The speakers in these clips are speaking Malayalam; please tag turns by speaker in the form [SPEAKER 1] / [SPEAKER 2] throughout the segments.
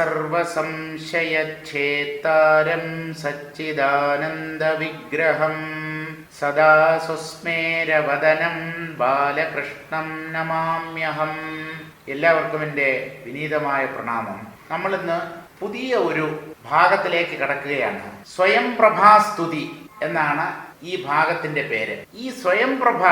[SPEAKER 1] സർവസംശയച്ഛേത്താരം സച്ചിദാനന്ദവിഗ്രഹം സദാ സുസ്മേരവദനം ബാലകൃഷ്ണം നമാമ്യഹം. എല്ലാവർക്കും എന്റെ വിനീതമായ പ്രണാമം. നമ്മളിന്ന് പുതിയ ഒരു ഭാഗത്തിലേക്ക് കടക്കുകയാണ്. സ്വയം പ്രഭാസ്തുതി എന്നാണ് ഈ ഭാഗത്തിന്റെ പേര്. ഈ സ്വയം പ്രഭ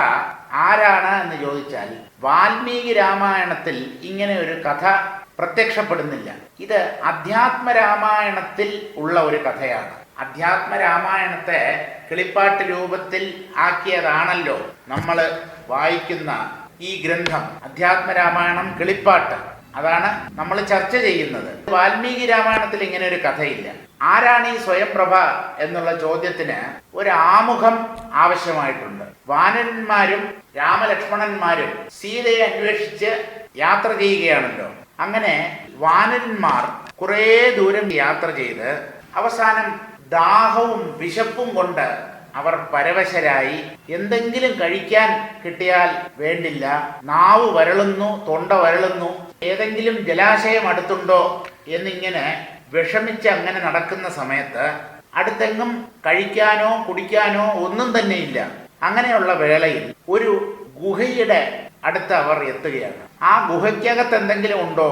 [SPEAKER 1] ആരാണ് എന്ന് ചോദിച്ചാൽ വാൽമീകി രാമായണത്തിൽ ഇങ്ങനെ ഒരു കഥ പ്രത്യക്ഷപ്പെടുന്നില്ല. ഇത് അധ്യാത്മ രാമായണത്തിൽ ഉള്ള ഒരു കഥയാണ്. അധ്യാത്മ രാമായണത്തെ കിളിപ്പാട്ട് രൂപത്തിൽ ആക്കിയതാണല്ലോ നമ്മൾ വായിക്കുന്ന ഈ ഗ്രന്ഥം. അധ്യാത്മ രാമായണം കിളിപ്പാട്ട്. അതാണ് നമ്മൾ ചർച്ച ചെയ്യുന്നത്. വാൽമീകി രാമായണത്തിൽ ഇങ്ങനെ ഒരു കഥയില്ല. ആരാണ് ഈ സ്വയംപ്രഭ എന്നുള്ള ചോദ്യത്തിന് ഒരു ആമുഖം ആവശ്യമായിട്ടുണ്ട്. വാനരന്മാരും രാമലക്ഷ്മണന്മാരും സീതയെ അന്വേഷിച്ച് യാത്ര ചെയ്യുകയാണല്ലോ. അങ്ങനെ വാനരന്മാർ കുറേ ദൂരം യാത്ര ചെയ്ത് അവസാനം ദാഹവും വിശപ്പും കൊണ്ട് അവർ പരവശരായി. എന്തെങ്കിലും കഴിക്കാൻ കിട്ടിയാൽ വേണ്ടില്ല. നാവ് വരളുന്നു തൊണ്ട വരളുന്നു. ഏതെങ്കിലും ജലാശയം അടുത്തുണ്ടോ എന്നിങ്ങനെ വിഷമിച്ച് അങ്ങനെ നടക്കുന്ന സമയത്ത് അടുത്തെങ്ങും കഴിക്കാനോ കുടിക്കാനോ ഒന്നും തന്നെയില്ല അങ്ങനെയുള്ള വേളയിൽ ഒരു ഗുഹയുടെ അടുത്ത് അവർ എത്തുകയാണ്. ആ ഗുഹയ്ക്കകത്ത് എന്തെങ്കിലും ഉണ്ടോ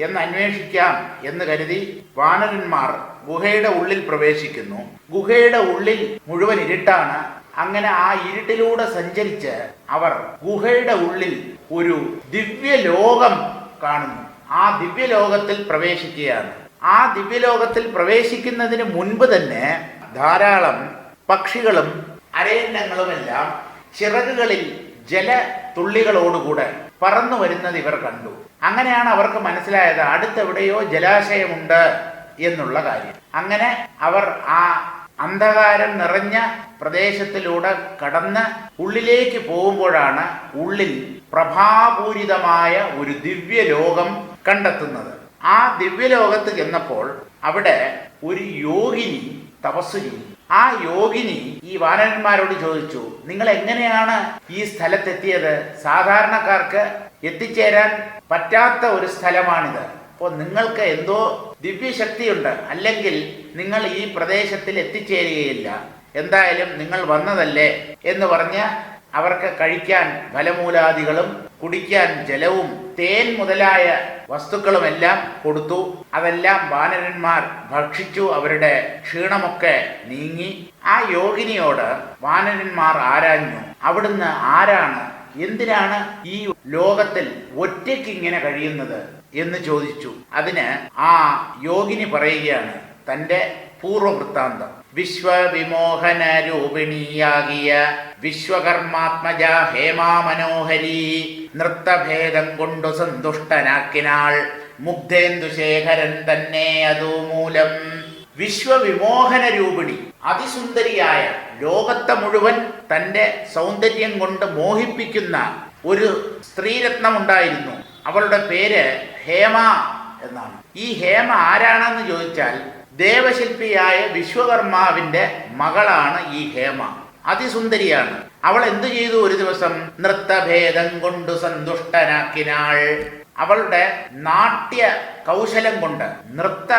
[SPEAKER 1] എന്ന് അന്വേഷിക്കാം എന്ന് കരുതി വാനരന്മാർ ഗുഹയുടെ ഉള്ളിൽ പ്രവേശിക്കുന്നു. ഗുഹയുടെ ഉള്ളിൽ മുഴുവൻ ഇരുട്ടാണ്. അങ്ങനെ ആ ഇരുട്ടിലൂടെ സഞ്ചരിച്ച് അവർ ഗുഹയുടെ ഉള്ളിൽ ഒരു ദിവ്യലോകം കാണുന്നു. ആ ദിവ്യലോകത്തിൽ പ്രവേശിക്കുകയാണ്. ആ ദിവ്യലോകത്തിൽ പ്രവേശിക്കുന്നതിന് മുൻപ് തന്നെ ധാരാളം പക്ഷികളും അരയന്നങ്ങളുമെല്ലാം ചിറകുകളിൽ ജല തുള്ളികളോടുകൂടെ പറന്നു വരുന്നത് ഇവർ കണ്ടു. അങ്ങനെയാണ് അവർക്ക് മനസ്സിലായത് അടുത്തെവിടെയോ ജലാശയമുണ്ട് എന്നുള്ള കാര്യം. അങ്ങനെ അവർ ആ അന്ധകാരം നിറഞ്ഞ പ്രദേശത്തിലൂടെ കടന്ന് ഉള്ളിലേക്ക് പോകുമ്പോഴാണ് ഉള്ളിൽ പ്രഭാപൂരിതമായ ഒരു ദിവ്യ ലോകം കണ്ടെത്തുന്നത്. ആ ദിവ്യലോകത്ത് ചെന്നപ്പോൾ അവിടെ ഒരു യോഗിനി തപസ് ചെയ്തു ആ യോഗിനി ഈ വാനരന്മാരോട് ചോദിച്ചു നിങ്ങൾ എങ്ങനെയാണ് ഈ സ്ഥലത്തെത്തിയത്? സാധാരണക്കാർക്ക് എത്തിച്ചേരാൻ പറ്റാത്ത ഒരു സ്ഥലമാണിത്. അപ്പോൾ നിങ്ങൾക്ക് എന്തോ ദിവ്യശക്തിയുണ്ട്. അല്ലെങ്കിൽ നിങ്ങൾ ഈ പ്രദേശത്തിൽ എത്തിച്ചേരുകയില്ല. എന്തായാലും നിങ്ങൾ വന്നതല്ലേ? എന്ന് പറഞ്ഞ് അവർക്ക് കഴിക്കാൻ ഫലമൂലാദികളും കുടിക്കാൻ ജലവും തേൻ മുതലായ വസ്തുക്കളുമെല്ലാം കൊടുത്തു. അതെല്ലാം വാനരന്മാർ ഭക്ഷിച്ചു. അവരുടെ ക്ഷീണമൊക്കെ നീങ്ങി. ആ യോഗിനിയോട് വാനരന്മാർ ആരാഞ്ഞു. അവിടുന്ന് ആരാണ്? എന്തിനാണ് ഈ ലോകത്തിൽ ഒറ്റയ്ക്ക് ഇങ്ങനെ കഴിയുന്നത് എന്ന് ചോദിച്ചു. അതിന് ആ യോഗിനി പറയുകയാണ് തന്റെ പൂർവവൃത്താന്തം വിശ്വവിമോഹന രൂപിണിയാകിയ വിശ്വകർമാത്മജ ഹേമാ മനോഹരി നൃത്തഭേദം കൊണ്ടു സന്തുഷ്ടനാക്കിനാൾ മുഗ്ധേന്ദുശേഖരൻ തന്നെ അതുമൂലം വിശ്വവിമോഹന രൂപിണി അതിസുന്ദരിയായ ലോകത്തെ മുഴുവൻ തന്റെ സൗന്ദര്യം കൊണ്ട് മോഹിപ്പിക്കുന്ന ഒരു സ്ത്രീരത്നം ഉണ്ടായിരുന്നു അവളുടെ പേര് ഹേമ എന്നാണ്. ഈ ഹേമ ആരാണെന്ന് ചോദിച്ചാൽ ദേവശില്പിയായ വിശ്വകർമാവിന്റെ മകളാണ് ഈ ഹേമ. അതിസുന്ദരിയാണ്. അവൾ എന്തു ചെയ്തു ഒരു ദിവസം? നൃത്തഭേദം കൊണ്ട് സന്തുഷ്ടനാക്കിനാൾ. അവളുടെ നാട്യ കൗശലം കൊണ്ട് നൃത്ത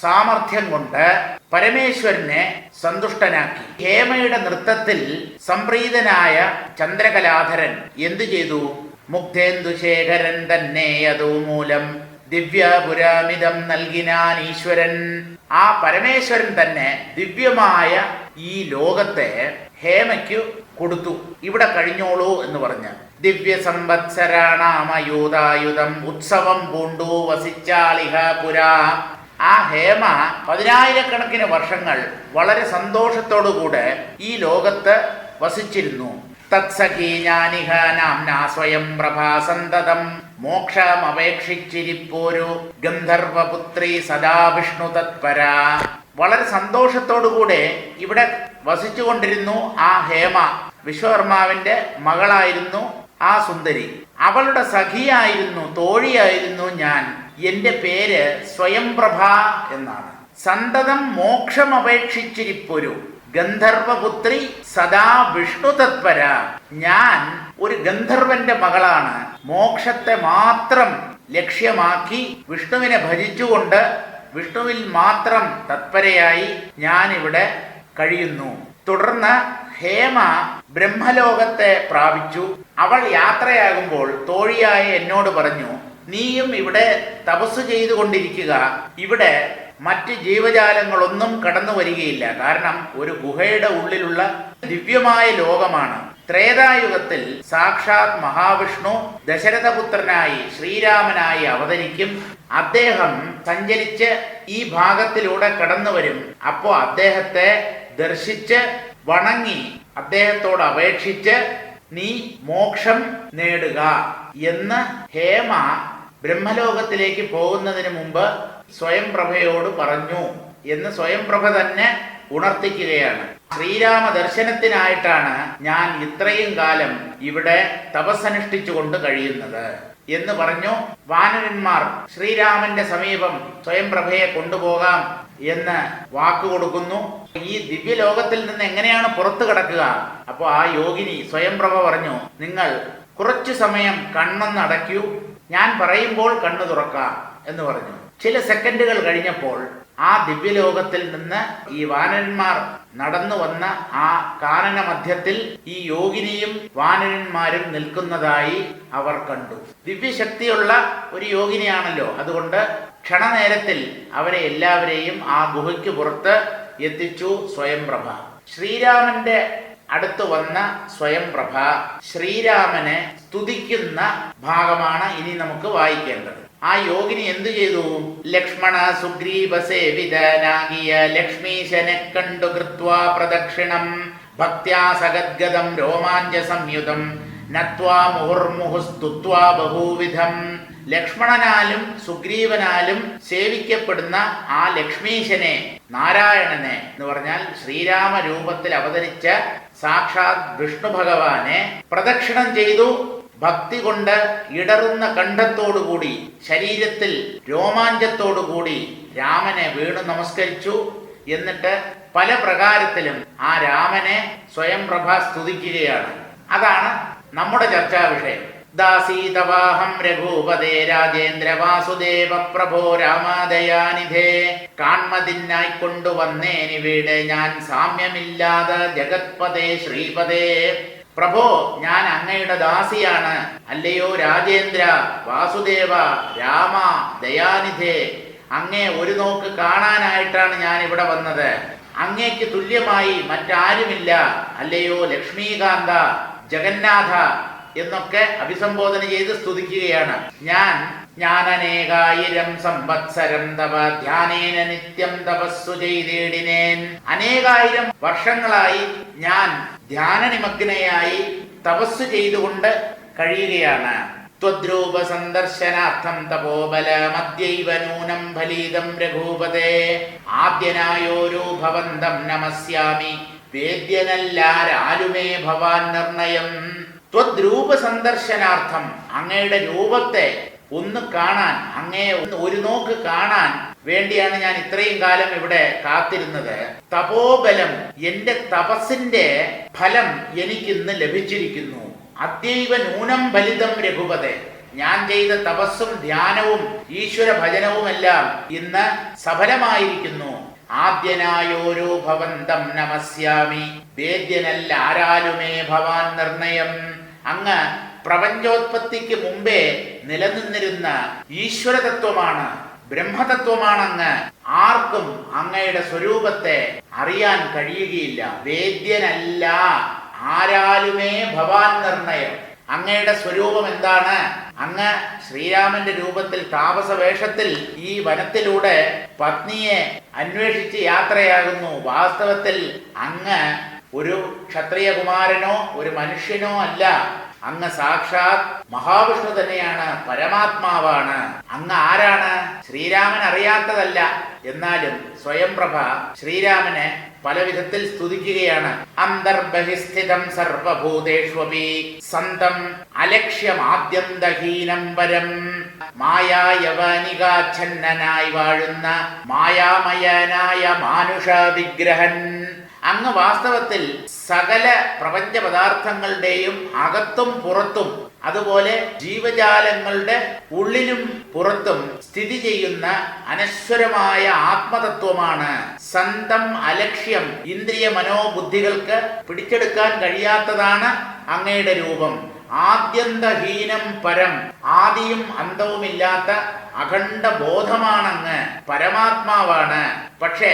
[SPEAKER 1] സാമർഥ്യം കൊണ്ട് പരമേശ്വരനെ സന്തുഷ്ടനാക്കി. ഹേമയുടെ നൃത്തത്തിൽ സംപ്രീതനായ ചന്ദ്രകലാധരൻ എന്തു ചെയ്തു? മുഗ്ധേന്ദുശേഖരൻ തന്നെ അതു മൂലം ദിവ്യപുരാമിതം നൽകിനാൻ ഈശ്വരൻ. ആ പരമേശ്വരൻ തന്നെ ദിവ്യമായ ഈ ലോകത്തെ ഹേമയ്ക്കു കൊടുത്തു. ഇവിടെ കഴിഞ്ഞോളൂ എന്ന് പറഞ്ഞ്. ദിവ്യ സംവത്സരാണാമയൂതായുധം ഉത്സവം പൂണ്ടു വസിച്ചാളിഹ പുരാ. ആ ഹേമ പതിനായിരക്കണക്കിന് വർഷങ്ങൾ വളരെ സന്തോഷത്തോടുകൂടെ ഈ ലോകത്ത് വസിച്ചിരുന്നു. തത്സഖീ ജ്ഞാനിഹ നാം സ്വയം പ്രഭാസന്തതം. മോക്ഷമപേക്ഷിച്ചിരിപ്പോരു ഗന്ധർവപുത്രി സദാ വിഷ്ണു തത്പര വളരെ സന്തോഷത്തോടുകൂടെ ഇവിടെ വസിച്ചുകൊണ്ടിരുന്നു ആ ഹേമ വിശ്വകർമാവിന്റെ മകളായിരുന്നു ആ സുന്ദരി. അവളുടെ സഖിയായിരുന്നു തോഴിയായിരുന്നു ഞാൻ. എന്റെ പേര് സ്വയംപ്രഭ എന്നാണ്. സന്തതം മോക്ഷമപേക്ഷിച്ചിരിപ്പൊരു ഗന്ധർവപുത്രി സദാ വിഷ്ണു തത്പര ഞാൻ ഒരു ഗന്ധർവന്റെ മകളാണ്. മോക്ഷത്തെ മാത്രം ലക്ഷ്യമാക്കി വിഷ്ണുവിനെ ഭജിച്ചുകൊണ്ട് വിഷ്ണുവിൽ മാത്രം തത്പരയായി ഞാൻ ഇവിടെ കഴിയുന്നു. തുടർന്ന് ഹേമ ബ്രഹ്മലോകത്തെ പ്രാപിച്ചു. അവൾ യാത്രയാകുമ്പോൾ തോഴിയായ എന്നോട് പറഞ്ഞു നീയും ഇവിടെ തപസ് ചെയ്തുകൊണ്ടിരിക്കുക. ഇവിടെ മറ്റ് ജീവജാലങ്ങളൊന്നും കടന്നു വരികയില്ല കാരണം ഒരു ഗുഹയുടെ ഉള്ളിലുള്ള ദിവ്യമായ ലോകമാണ്. ത്രേതായുഗത്തിൽ സാക്ഷാത് മഹാവിഷ്ണു ദശരഥപുത്രനായി ശ്രീരാമനായി അവതരിക്കും. അദ്ദേഹം സഞ്ചരിച്ച് ഈ ഭാഗത്തിലൂടെ കടന്നു വരും. അപ്പോ അദ്ദേഹത്തെ ദർശിച്ച് വണങ്ങി അദ്ദേഹത്തോട് അപേക്ഷിച്ച് നീ മോക്ഷം നേടുക എന്ന് ഹേമ ബ്രഹ്മലോകത്തിലേക്ക് പോകുന്നതിന് മുമ്പ് സ്വയംപ്രഭയോട് പറഞ്ഞു എന്ന് സ്വയംപ്രഭ തന്നെ ഉണർത്തിക്കുകയാണ്. ശ്രീരാമ ദർശനത്തിനായിട്ടാണ് ഞാൻ ഇത്രയും കാലം ഇവിടെ തപസ്സനുഷ്ഠിച്ചുകൊണ്ട് കഴിയുന്നത്. എന്ന് പറഞ്ഞു വാനരന്മാർ ശ്രീരാമന്റെ സമീപം സ്വയംപ്രഭയെ കൊണ്ടുപോകാം എന്ന് വാക്ക് കൊടുക്കുന്നു. ഈ ദിവ്യലോകത്തിൽ നിന്ന് എങ്ങനെയാണ് പുറത്തു കിടക്കുക? അപ്പോൾ ആ യോഗിനി സ്വയംപ്രഭ പറഞ്ഞു നിങ്ങൾ കുറച്ചു സമയം കണ്ണെന്ന് അടയ്ക്കൂ. ഞാൻ പറയുമ്പോൾ കണ്ണു തുറക്കാം എന്ന് പറഞ്ഞു. ചില സെക്കൻഡുകൾ കഴിഞ്ഞപ്പോൾ ആ ദിവ്യലോകത്തിൽ നിന്ന് ഈ വാനരന്മാർ നടന്നു വന്ന ആ കാനന മധ്യത്തിൽ ഈ യോഗിനിയും വാനരന്മാരും നിൽക്കുന്നതായി അവർ കണ്ടു. ദിവ്യശക്തിയുള്ള ഒരു യോഗിനിയാണല്ലോ. അതുകൊണ്ട് ക്ഷണനേരത്തിൽ അവരെ എല്ലാവരെയും ആ ഗുഹയ്ക്ക് പുറത്ത് എത്തിച്ചു സ്വയംപ്രഭ. ശ്രീരാമന്റെ അടുത്തു വന്ന സ്വയംപ്രഭ ശ്രീരാമനെ സ്തുതിക്കുന്ന ഭാഗമാണ് ഇനി നമുക്ക് വായിക്കേണ്ടത്. ആ യോഗിനി എന്തു ചെയ്തു? ലക്ഷ്മണ സുഗ്രീവ സേവിതനാകിയ ലക്ഷ്മീശനെ കണ്ടു കൃത്വാ പ്രദക്ഷിണം. ഭക്യാ സഗദ്ഗതം രോമാഞ്ച സംയുതം നത്വാ മുഹുർമുഹുസ്തുത്വാ ബഹൂവിധം. ലക്ഷ്മണനാലും സുഗ്രീവനാലും സേവിക്കപ്പെടുന്ന ആ ലക്ഷ്മീശനെ നാരായണനെ എന്ന് പറഞ്ഞാൽ ശ്രീരാമ രൂപത്തിൽ അവതരിച്ച സാക്ഷാത് വിഷ്ണു ഭഗവാനെ പ്രദക്ഷിണം ചെയ്തു. ഭക്തി കൊണ്ട് ഇടറുന്ന കണ്ഠത്തോടുകൂടി ശരീരത്തിൽ രോമാഞ്ചത്തോടുകൂടി രാമനെ വീണു നമസ്കരിച്ചു. എന്നിട്ട് പല പ്രകാരത്തിലും ആ രാമനെ സ്വയം പ്രഭ സ്തുതിക്കുകയാണ്. അതാണ് നമ്മുടെ ചർച്ചാ വിഷയം ദാസീതവാഹം രഘുപതേ രാജേന്ദ്ര വാസുദേവ പ്രഭോ രാമാദയാനിധേ. കാൺമതിനായി കൊണ്ടുവന്നേനി വീട് ഞാൻ സാമ്യമില്ലാതെ ജഗത്പതേ ശ്രീപതേ പ്രഭോ ഞാൻ അങ്ങയുടെ ദാസിയാണ്. അല്ലയോ രാജേന്ദ്ര വാസുദേവ രാമ ദയാനിധേ അങ്ങേ ഒരു നോക്ക് കാണാനായിട്ടാണ് ഞാൻ ഇവിടെ വന്നത്. അങ്ങേക്ക് തുല്യമായി മറ്റാരുമില്ല. അല്ലയോ ലക്ഷ്മീകാന്ത ജഗന്നാഥ എന്നൊക്കെ അഭിസംബോധന ചെയ്ത് സ്തുതിക്കുകയാണ്. ഞാൻ ഞാനനേകായിരം സംവത്സരം തവ ധ്യാനേന നിത്യം തപസ്സു ചെയ്തേടിനേൻ. അനേകായിരം വർഷങ്ങളായി ഞാൻ ധ്യാനനിമഗ്നയായി തപസ്സു ചെയ്തുകൊണ്ട് കഴിയുകയാണ്. ത്വദ്രൂപ സന്ദർശനാർത്ഥം തപോബല തപോബലമദ്യൈവ നൂനം ഫലീതം രഘൂപതേ. ആദ്യനായോരോ ഭവന്തം നമസ്യാമി. വേദ്യനല്ലാരാലുമേ ഭവാൻ നിർണയം. ത്വദ്രൂപ സന്ദർശനാർത്ഥം അങ്ങയുടെ രൂപത്തെ ഒന്ന് കാണാൻ അങ്ങേ ഒരു നോക്ക് കാണാൻ വേണ്ടിയാണ് ഞാൻ ഇത്രയും കാലം ഇവിടെ കാത്തിരുന്നത്. തപോബലം എന്റെ തപസ്സിന്റെ ഫലം എനിക്ക് ഇന്ന് ലഭിച്ചിരിക്കുന്നു. അത്യൈവ നൂനം ഫലിതം രഘുപതേ. ഞാൻ ചെയ്ത തപസ്സും ധ്യാനവും ഈശ്വര ഭജനവുമെല്ലാം ഇന്ന് സഫലമായിരിക്കുന്നു. ആദ്യനായോരോ ഭവന്തം നമസ്യാമി. വേദ്യനല്ല ആരാലുമേ ഭവാൻ നിർണയം. അങ്ങ് പ്രപഞ്ചോത്പത്തിക്ക് മുമ്പേ നിലനിന്നിരുന്ന ഈശ്വരതത്വമാണ് ബ്രഹ്മതത്വമാണെന്ന് ആർക്കും അങ്ങയുടെ സ്വരൂപത്തെ അറിയാൻ കഴിയുകയില്ല. വേദ്യനല്ല ആരാലുമേ ഭവാൻ നിർണയം. അങ്ങയുടെ സ്വരൂപം എന്താണ്? അങ്ങ് ശ്രീരാമന്റെ രൂപത്തിൽ താപസ വേഷത്തിൽ ഈ വനത്തിലൂടെ പത്നിയെ അന്വേഷിച്ച് യാത്രയാകുന്നു. വാസ്തവത്തിൽ അങ്ങ് ഒരു ക്ഷത്രിയകുമാരനോ ഒരു മനുഷ്യനോ അല്ല. അങ്ങ് സാക്ഷാത് മഹാവിഷ്ണു തന്നെയാണ് പരമാത്മാവാണ്. അങ്ങ് ആരാണ്? ശ്രീരാമൻ അറിയാത്തതല്ല. എന്നാലും സ്വയംപ്രഭ ശ്രീരാമനെ പല വിധത്തിൽ സ്തുതിക്കുകയാണ്. അന്തർബഹിസ്ഥിതം സർവഭൂതേഷ്വപി സന്തം അലക്ഷ്യമാദ്യന്തഹീനം വരം. മായായവനികാച്ഛന്നനായി വാഴുന്ന മായാമയനായ മാനുഷ വിഗ്രഹൻ അങ്ങ് വാസ്തവത്തിൽ സകല പ്രപഞ്ച പദാർത്ഥങ്ങളുടെയും അകത്തും പുറത്തും അതുപോലെ ജീവജാലങ്ങളുടെ ഉള്ളിലും പുറത്തും സ്ഥിതി ചെയ്യുന്ന അനശ്വരമായ ആത്മതത്വമാണ് സന്തം അലക്ഷ്യം ഇന്ദ്രിയ മനോബുദ്ധികൾക്ക് പിടിച്ചെടുക്കാൻ കഴിയാത്തതാണ് അങ്ങയുടെ രൂപം. ആദ്യന്തഹീനം പരം ആദിയും അന്തവുമില്ലാത്ത അഖണ്ഡ ബോധമാണങ്ങ് പരമാത്മാവാണ്. പക്ഷേ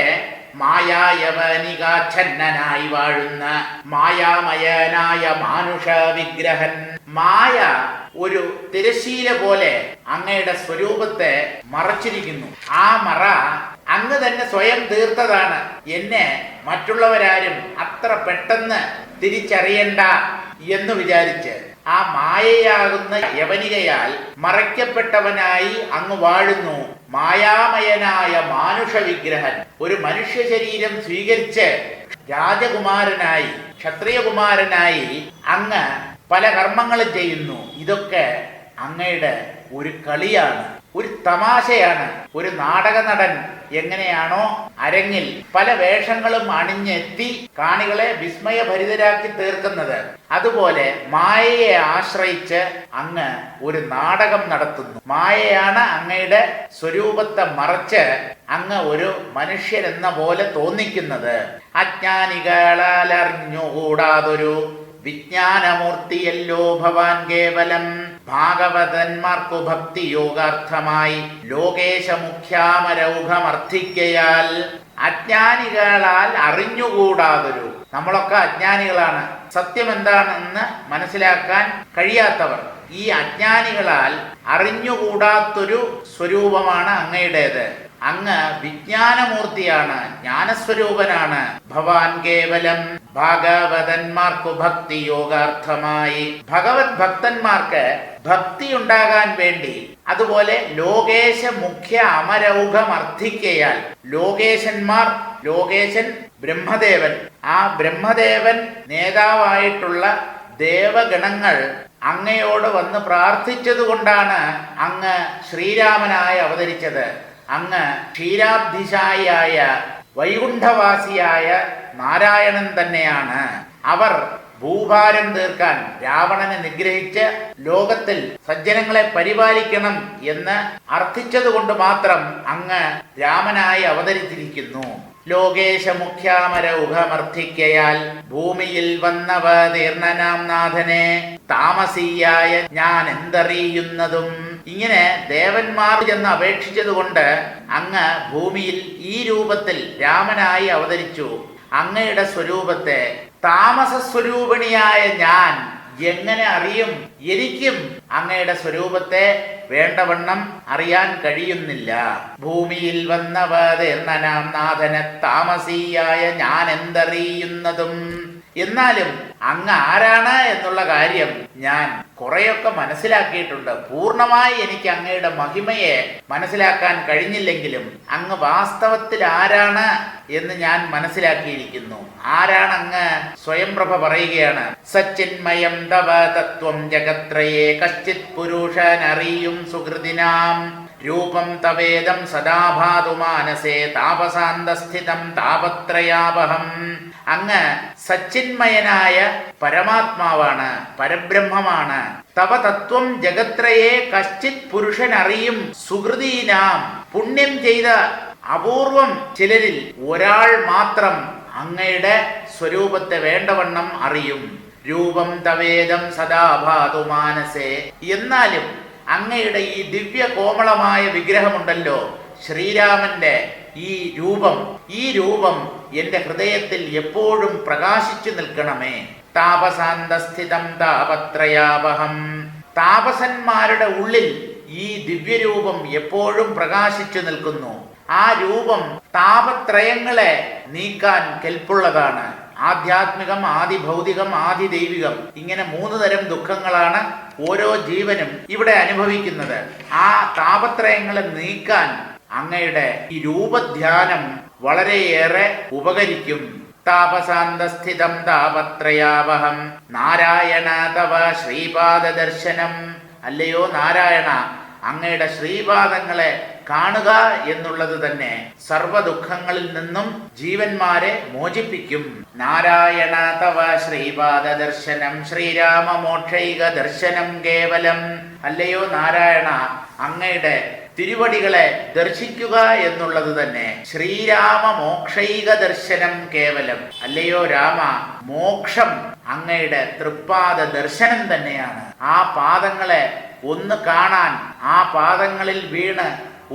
[SPEAKER 1] മായായവനികാച്ഛന്നനായി വാഴുന്ന മായാമയനായ മാനുഷ വിഗ്രഹൻ. മായ ഒരു തിരശീല പോലെ അങ്ങയുടെ സ്വരൂപത്തെ മറച്ചിരിക്കുന്നു. ആ മറ അങ്ങ് തന്നെ സ്വയം തീർത്തതാണ്. എന്നെ മറ്റുള്ളവരാരും അത്ര പെട്ടെന്ന് തിരിച്ചറിയണ്ട എന്ന് വിചാരിച്ച് ആ മായയാകുന്ന യവനികയാൽ മറയ്ക്കപ്പെട്ടവനായി അങ്ങ് വാഴുന്നു. മായാമയനായ മാനുഷ വിഗ്രഹൻ. ഒരു മനുഷ്യ ശരീരം സ്വീകരിച്ച് രാജകുമാരനായി ക്ഷത്രിയകുമാരനായി അങ്ങ് പല കർമ്മങ്ങളും ചെയ്യുന്നു. ഇതൊക്കെ അങ്ങയുടെ ഒരു കളിയാണ്. ഒരു തമാശയാണ്. ഒരു നാടക നടൻ എങ്ങനെയാണോ അരങ്ങിൽ പല വേഷങ്ങളും അണിഞ്ഞെത്തി കാണികളെ വിസ്മയഭരിതരാക്കി തീർക്കുന്നത്. അതുപോലെ മായയെ ആശ്രയിച്ച് അങ്ങ് ഒരു നാടകം നടത്തുന്നു. മായയാണ് അങ്ങയുടെ സ്വരൂപത്തെ മറച്ച് അങ്ങ് ഒരു മനുഷ്യരെന്ന പോലെ തോന്നിക്കുന്നത്. അജ്ഞാനികളാലറിഞ്ഞുകൂടാതൊരു വിജ്ഞാനമൂർത്തിയല്ലോ ഭവാൻ കേവലം. ഭാഗവതന്മാർക്കു ഭക്തി യോഗാർത്ഥമായി ലോകേശ മുഖ്യാമരൗഘമർത്ഥിക്കയാൽ അജ്ഞാനികളാൽ അറിഞ്ഞുകൂടാതൊരു നമ്മളൊക്കെ അജ്ഞാനികളാണ്. സത്യം എന്താണെന്ന് മനസ്സിലാക്കാൻ കഴിയാത്തവർ ഈ അജ്ഞാനികളാൽ അറിഞ്ഞുകൂടാത്തൊരു സ്വരൂപമാണ് അങ്ങയുടേത്. അങ്ങ് വിജ്ഞാനമൂർത്തിയാണ് ജ്ഞാനസ്വരൂപനാണ്. ഭവാൻ കേവലം ഭാഗവതന്മാർക്കു ഭക്തി യോഗാർത്ഥമായി. ഭഗവത് ഭക്തന്മാർക്ക് ഭക്തി ഉണ്ടാകാൻ വേണ്ടി അതുപോലെ ലോകേശ മുഖ്യ അമരൗഘം അർത്ഥിക്കയാൽ ലോകേശന്മാർ ലോകേശൻ ബ്രഹ്മദേവൻ ആ ബ്രഹ്മദേവൻ നേതാവായിട്ടുള്ള ദേവഗണങ്ങൾ അങ്ങയോട് വന്ന് പ്രാർത്ഥിച്ചതുകൊണ്ടാണ് അങ്ങ് ശ്രീരാമനായി അവതരിച്ചത്. അങ്ങ് ക്ഷീരാബ്ധിശായിയായ വൈകുണ്ഠവാസിയായ നാരായണൻ തന്നെയാണ്. അവർ ഭൂഭാരം തീർക്കാൻ രാവണനെ നിഗ്രഹിച്ച് ലോകത്തിൽ സജ്ജനങ്ങളെ പരിപാലിക്കണം എന്ന് അർത്ഥിച്ചതുകൊണ്ട് മാത്രം അങ്ങ് രാമനായി അവതരിച്ചിരിക്കുന്നു. ലോകേശ മുഖ്യാമര ഉഖമർത്ഥിക്കയാൽ ഭൂമിയിൽ വന്നവ തീർണനാം നാഥനെ താമസീയായ ഞാൻ എന്തറിയുന്നതും ഇങ്ങനെ ദേവന്മാർ ചെന്ന് അപേക്ഷിച്ചതുകൊണ്ട് അങ്ങ് ഭൂമിയിൽ ഈ രൂപത്തിൽ രാമനായി അവതരിച്ചു. അങ്ങയുടെ സ്വരൂപത്തെ താമസ സ്വരൂപിണിയായ ഞാൻ എങ്ങനെ അറിയും? എനിക്കും അങ്ങയുടെ സ്വരൂപത്തെ വേണ്ടവണ്ണം അറിയാൻ കഴിയുന്നില്ല. ഭൂമിയിൽ വന്നവതെന്നനാം നാഥനെ താമസിയായ ഞാൻ എന്തറിയുന്നതും എന്നാലും അങ്ങ് ആരാണ് എന്നുള്ള കാര്യം ഞാൻ കുറെയൊക്കെ മനസ്സിലാക്കിയിട്ടുണ്ട്. പൂർണമായി എനിക്ക് അങ്ങയുടെ മഹിമയെ മനസ്സിലാക്കാൻ കഴിഞ്ഞില്ലെങ്കിലും അങ്ങ് വാസ്തവത്തിൽ ആരാണ് എന്ന് ഞാൻ മനസ്സിലാക്കിയിരിക്കുന്നു. ആരാണ് അങ്ങ് സ്വയംപ്രഭ പറയുകയാണ്. സച്ചിന്മയം തവ തത്വം ജഗത്രയെ കശ്ചിത് പുരുഷൻ അറിയും സുഹൃതിനാം. രൂപം തവേദം സദാഭാതു മാനസേ താപസാന്തസ്ഥിതം താപത്രയാപഹം. അങ്ങ് സച്ചിന്മയനായ പരമാത്മാവാണ് പരബ്രഹ്മമാണ്. തവ തത്വം ജഗത്രയെ കശ്ചിത് പുരുഷൻ അറിയും സുഹൃതീനാം പുണ്യം ചെയ്ത അപൂർവം ചിലരിൽ ഒരാൾ മാത്രം അങ്ങയുടെ സ്വരൂപത്തെ വേണ്ടവണ്ണം അറിയും. രൂപം തവേദം സദാഭാതു മാനസേ. എന്നാലും അങ്ങയുടെ ഈ ദിവ്യ കോമളമായ വിഗ്രഹമുണ്ടല്ലോ ശ്രീരാമന്റെ ഈ രൂപം. ഈ രൂപം എന്റെ ഹൃദയത്തിൽ എപ്പോഴും പ്രകാശിച്ചു നിൽക്കണമേ. താപസാന്തസ്ഥിതം താപത്രയാവഹം. താപസന്മാരുടെ ഉള്ളിൽ ഈ ദിവ്യരൂപം എപ്പോഴും പ്രകാശിച്ചു നിൽക്കുന്നു. ആ രൂപം താപത്രയങ്ങളെ നീക്കാൻ കെൽപ്പുള്ളതാണ്. ആധ്യാത്മികം ആദി ഭൗതികം ആദി ദൈവികം ഇങ്ങനെ മൂന്ന് തരം ദുഃഖങ്ങളാണ് ഓരോ ജീവനും ഇവിടെ അനുഭവിക്കുന്നത്. ആ താപത്രയങ്ങളെ നീക്കാൻ അങ്ങയുടെ ഈ രൂപധ്യാനം വളരെയേറെ ഉപകരിക്കും. താപസാന്തസ്ഥിതം താപത്രയാവഹം. നാരായണ തവ ശ്രീപാദ ദർശനം അല്ലയോ നാരായണ അങ്ങയുടെ ശ്രീപാദങ്ങളെ കാണുക എന്നുള്ളത് തന്നെ സർവ ദുഃഖങ്ങളിൽ നിന്നും ജീവന്മാരെ മോചിപ്പിക്കും. നാരായണ തവ ശ്രീപാദ ദർശനം ശ്രീരാമ മോക്ഷൈക ദർശനം കേവലം. അല്ലയോ നാരായണ അങ്ങയുടെ തിരുവടികളെ ദർശിക്കുക എന്നുള്ളത് തന്നെ ശ്രീരാമ മോക്ഷൈക ദർശനം കേവലം. അല്ലയോ രാമ മോക്ഷം അങ്ങയുടെ തൃപ്പാദ ദർശനം തന്നെയാണ്. ആ പാദങ്ങളെ ഒന്ന് കാണാൻ ആ പാദങ്ങളിൽ വീണ്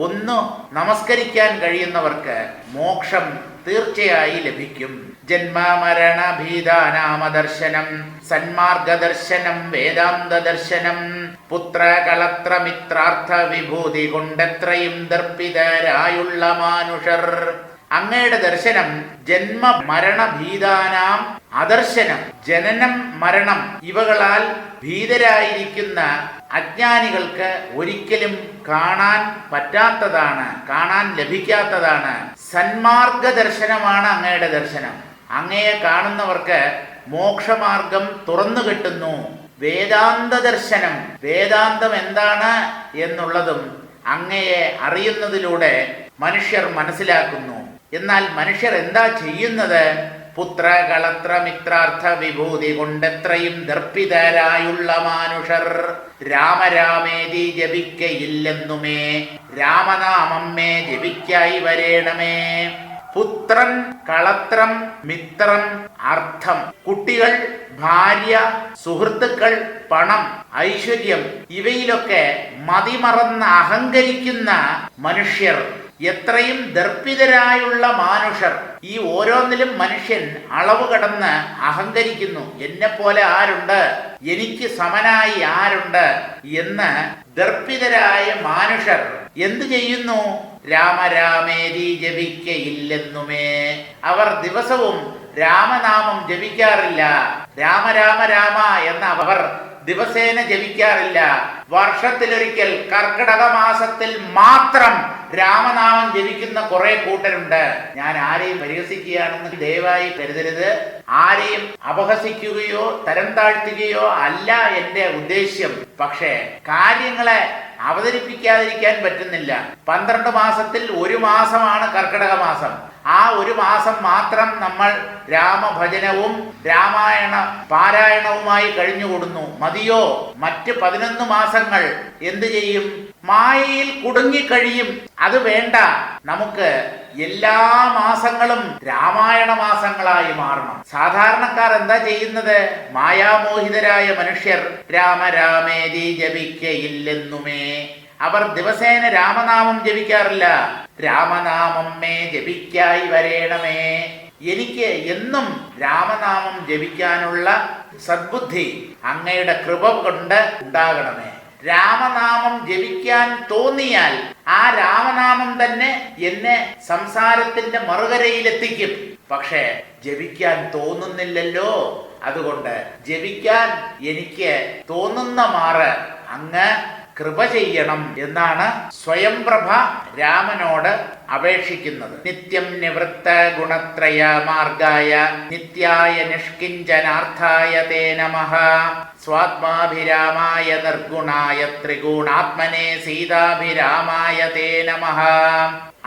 [SPEAKER 1] ഒന്ന് നമസ്കരിക്കാൻ കഴിയുന്നവർക്ക് മോക്ഷം തീർച്ചയായി ലഭിക്കും. ജന്മമരണഭീതാനാമദർശനം ഭീതാനാമ ദർശനം സന്മാർഗ ദർശനം വേദാന്ത ദർശനം പുത്രകളത്രമിത്രാർത്ഥ മിത്രാർത്ഥ വിഭൂതി കൊണ്ടെത്രയും ദർപ്പിതരായുള്ള മാനുഷർ. അങ്ങയുടെ ദർശനം ജന്മ മരണ ഭീതാനാം അദർശനം ജനനം മരണം ഇവകളാൽ ഭീതരായിരിക്കുന്ന അജ്ഞാനികൾക്ക് ഒരിക്കലും കാണാൻ പറ്റാത്തതാണ് കാണാൻ ലഭിക്കാത്തതാണ്. സന്മാർഗ ദർശനമാണ് അങ്ങയുടെ ദർശനം. അങ്ങയെ കാണുന്നവർക്ക് മോക്ഷമാർഗം തുറന്നു കിട്ടുന്നു. വേദാന്ത ദർശനം വേദാന്തം എന്താണ് എന്നുള്ളതും അങ്ങയെ അറിയുന്നതിലൂടെ മനുഷ്യർ മനസ്സിലാക്കുന്നു. എന്നാൽ മനുഷ്യർ എന്താ ചെയ്യുന്നത്? പുത്ര കളത്ര മിത്രാർത്ഥ വിഭൂതി കൊണ്ടെത്രയും ദർപ്പിതരായുള്ള മാനുഷർ രാമരാമേതി ജപിക്കയില്ലെന്നുമേ രാമനാമമ്മേ ജപിക്കായി വരേണമേ. പുത്രൻ കളത്രം മിത്രം അർത്ഥം കുട്ടികൾ ഭാര്യ സുഹൃത്തുക്കൾ പണം ഐശ്വര്യം ഇവയിലൊക്കെ മതിമറന്ന് അഹങ്കരിക്കുന്ന മനുഷ്യർ എത്രയും ദർപ്പിതരായുള്ള മാനുഷർ ഈ ഓരോന്നിലും മനുഷ്യൻ അളവ് കടന്ന് അഹങ്കരിക്കുന്നു. എന്നെ പോലെ ആരുണ്ട്? എനിക്ക് സമനായി ആരുണ്ട്? എന്ന് ദർപ്പിതരായ മാനുഷർ എന്തു ചെയ്യുന്നു? രാമരാമേരി ജപിക്കയില്ലെന്നുമേ. അവർ ദിവസവും രാമനാമം ജപിക്കാറില്ല. രാമ രാമ രാമ എന്ന അവർ ദിവസേന ജപിക്കാറില്ല. വർഷത്തിലൊരിക്കൽ കർക്കിടക മാസത്തിൽ മാത്രം രാമനാമം ജപിക്കുന്ന കുറെ കൂട്ടരുണ്ട്. ഞാൻ ആരെയും പരിഹസിക്കുകയാണെന്ന് ദയവായി കരുതരുത്. ആരെയും അപഹസിക്കുകയോ തരം താഴ്ത്തുകയോ അല്ല എന്റെ ഉദ്ദേശ്യം. പക്ഷേ കാര്യങ്ങളെ അവതരിപ്പിക്കാതിരിക്കാൻ പറ്റുന്നില്ല. പന്ത്രണ്ട് മാസത്തിൽ ഒരു മാസമാണ് കർക്കിടക മാസം. ആ ഒരു മാസം മാത്രം നമ്മൾ രാമഭജനവും രാമായണ പാരായണവുമായി കഴിഞ്ഞുകൂടുന്നു മതിയോ? മറ്റ് പതിനൊന്ന് മാസങ്ങൾ എന്തു ചെയ്യും? മായയിൽ കുടുങ്ങിക്കഴിയും. അത് വേണ്ട. നമുക്ക് എല്ലാ മാസങ്ങളും രാമായണ മാസങ്ങളായി മാറണം. സാധാരണക്കാർ എന്താ ചെയ്യുന്നത്? മായാമോഹിതരായ മനുഷ്യർ രാമ രാമേരി ജപിക്കയില്ലെന്നുമേ. അവർ ദിവസേന രാമനാമം ജപിക്കാറില്ല. രാമനാമം മേ ജപിക്കായി വരേണമേ. എനിക്ക് എന്നും രാമനാമം ജപിക്കാനുള്ള സദ്ബുദ്ധി അങ്ങയുടെ കൃപ കൊണ്ട് ഉണ്ടാകണമേ. രാമനാമം ജപിക്കാൻ തോന്നിയാൽ ആ രാമനാമം തന്നെ എന്നെ സംസാരത്തിന്റെ മറുകരയിലെത്തിക്കും. പക്ഷേ ജപിക്കാൻ തോന്നുന്നില്ലല്ലോ. അതുകൊണ്ട് ജപിക്കാൻ എനിക്ക് തോന്നുന്ന മാറ് അങ്ങ് കൃപ ചെയ്യണം എന്നാണ് സ്വയംപ്രഭ രാമനോട് അപേക്ഷിക്കുന്നത്. നിത്യം നിവൃത്ത ഗുണത്രയ മാർഗായ നിത്യായ നിഷ്കിഞ്ചനാർത്ഥായ തേ നമഃ. സ്വാത്മാഭിരാമായ നിർഗുണായ ത്രിഗുണാത്മനെ സീതാഭിരാമായ തേ നമഃ.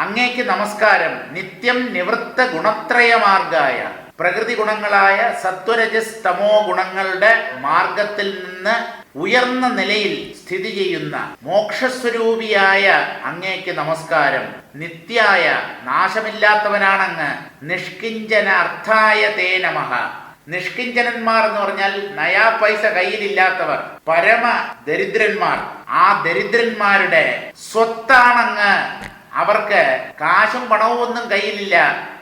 [SPEAKER 1] അങ്ങേക്ക് നമസ്കാരം. നിത്യം നിവൃത്ത ഗുണത്രയ മാർഗായ പ്രകൃതി ഗുണങ്ങളായ സത്വരജസ് തമോ ഗുണങ്ങളുടെ മാർഗത്തിൽ നിന്ന് ഉയർന്ന നിലയിൽ സ്ഥിതി ചെയ്യുന്ന മോക്ഷസ്വരൂപിയായ അങ്ങേക്ക് നമസ്കാരം. നിത്യായ നാശമില്ലാത്തവനാണങ്ങ് നിഷ്കിഞ്ചന അർത്ഥായ തേ നമഃ നിഷ്കിഞ്ചനന്മാർ എന്ന് പറഞ്ഞാൽ നയാ പൈസ കയ്യിലില്ലാത്തവർ പരമ ദരിദ്രന്മാർ. ആ ദരിദ്രന്മാരുടെ സ്വത്താണങ്ങ് അവർക്ക് കാശും പണവും ഒന്നും കയ്യിലില്ല.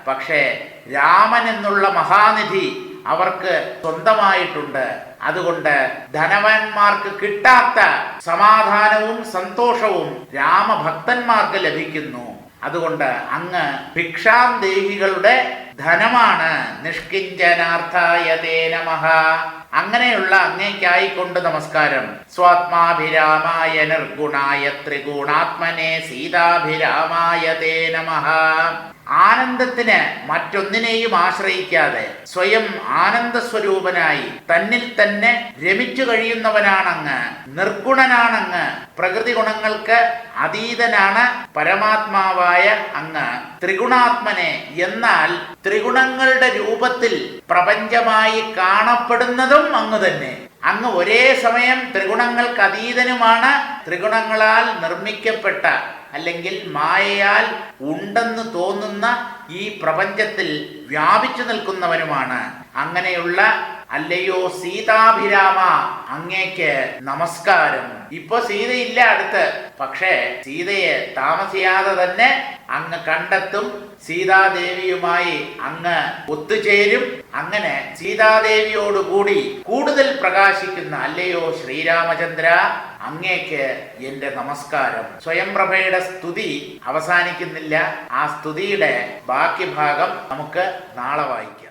[SPEAKER 1] പക്ഷേ രാമൻ എന്നുള്ള മഹാനിധി അവർക്ക് സ്വന്തമായിട്ടുണ്ട്. അതുകൊണ്ട് ധനവാന്മാർക്ക് കിട്ടാത്ത സമാധാനവും സന്തോഷവും രാമഭക്തന്മാർക്ക് ലഭിക്കുന്നു. അതുകൊണ്ട് അങ്ങ് ഭിക്ഷാം ദേഹികളുടെ ധനമാണ്. നിഷ്കിഞ്ചനാർത്ഥായ തേ നമഃ. അങ്ങനെയുള്ള അങ്ങേക്കായിക്കൊണ്ട് നമസ്കാരം. സ്വാത്മാഭിരാമായ നിർഗുണായ ത്രിഗുണാത്മനെ സീതാഭിരാമായ തേ നമഃ. ആനന്ദത്തിന് മറ്റൊന്നിനെയും ആശ്രയിക്കാതെ സ്വയം ആനന്ദ സ്വരൂപനായി തന്നിൽ തന്നെ രമിച്ചു കഴിയുന്നവനാണങ്ങ് നിർഗുണനാണങ്ങ് പ്രകൃതി ഗുണങ്ങൾക്ക് അതീതനാണ് പരമാത്മാവായ അങ്ങ്. ത്രിഗുണാത്മനെ എന്നാൽ ത്രിഗുണങ്ങളുടെ രൂപത്തിൽ പ്രപഞ്ചമായി കാണപ്പെടുന്നതും അങ്ങ് തന്നെ. അങ്ങ് ഒരേ സമയം ത്രിഗുണങ്ങൾക്ക് അതീതനുമാണ് ത്രിഗുണങ്ങളാൽ നിർമ്മിക്കപ്പെട്ട അല്ലെങ്കിൽ മായയാൽ ഉണ്ടെന്ന് തോന്നുന്ന ഈ പ്രപഞ്ചത്തിൽ വ്യാപിച്ചു നിൽക്കുന്നവനുമാണ്. അങ്ങനെയുള്ള അല്ലയോ സീതാഭിരാമ അങ്ങേക്ക് നമസ്കാരം. ഇപ്പൊ സീതയില്ല അടുത്ത്. പക്ഷേ സീതയെ താമസിയാതെ തന്നെ അങ്ങ് കണ്ടെത്തും സീതാദേവിയുമായി അങ്ങ് ഒത്തുചേരും. അങ്ങനെ സീതാദേവിയോടുകൂടി കൂടുതൽ പ്രകാശിക്കുന്ന അല്ലയോ ശ്രീരാമചന്ദ്ര അങ്ങേക്ക് എന്റെ നമസ്കാരം. സ്വയംപ്രഭയുടെ സ്തുതി അവസാനിക്കുന്നില്ല. ആ സ്തുതിയുടെ ബാക്കി ഭാഗം നമുക്ക് നാളെ വായിക്കാം.